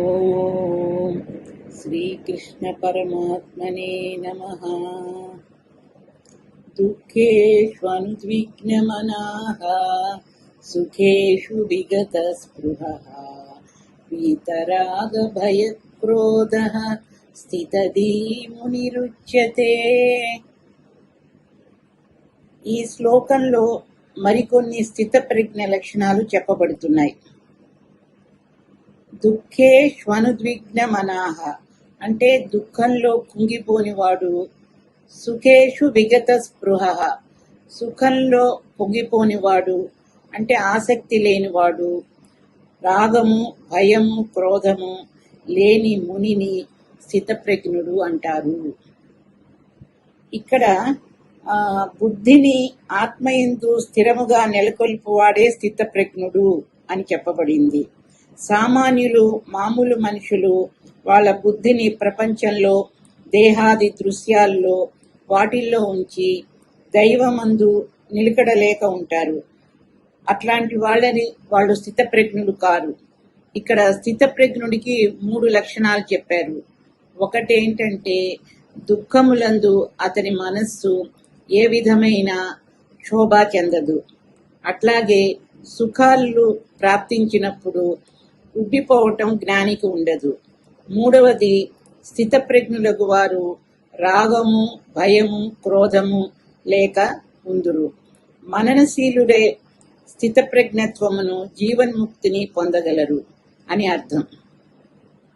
ఓం శ్రీకృష్ణ పరమాత్మనే నమ. దుఃఖేష్వనుద్విగ్నమనా సుఖేషు విగత స్పృహ వీతరాగభయక్రోధ స్థితధీమునిరుచ్యతే. ఈ శ్లోకంలో మరికొన్ని స్థిత ప్రజ్ఞ లక్షణాలు చెప్పబడుతున్నాయి. దుఃఖే శ్వనుద్విగ్న మనాహ అంటే దుఃఖంలో కుంగిపోనివాడు సుఖేషు విగత స్పృహ. సుఖంలో పొంగిపోనివాడు అంటే ఆసక్తి లేనివాడు రాగము భయము క్రోధము లేని మునిని స్థితప్రజ్ఞుడు అంటారు. ఇక్కడ బుద్ధిని ఆత్మయందు స్థిరముగా నెలకొల్పువాడే స్థితప్రజ్ఞుడు అని చెప్పబడింది. సామాన్యులు మామూలు మనుషులు వాళ్ళ బుద్ధిని ప్రపంచంలో దేహాది దృశ్యాల్లో వాటిల్లో ఉంచి దైవమందు నిలకడలేక ఉంటారు. అట్లాంటి వాళ్ళని వాళ్ళు స్థితప్రజ్ఞులు కారు. ఇక్కడ స్థితప్రజ్ఞుడికి మూడు లక్షణాలు చెప్పారు. ఒకటేంటంటే దుఃఖములందు అతని మనస్సు ఏ విధమైన శోభ చెందదు. అట్లాగే సుఖాలు ప్రాప్తించినప్పుడు ఉబ్బిపోవటం జ్ఞానికి ఉండదు. మూడవది స్థితప్రజ్ఞులకు వారు రాగము భయము క్రోధము లేక ఉందురు. మననశీలుడే స్థితప్రజ్ఞత్వమును జీవన్ముక్తిని పొందగలరు అని అర్థం.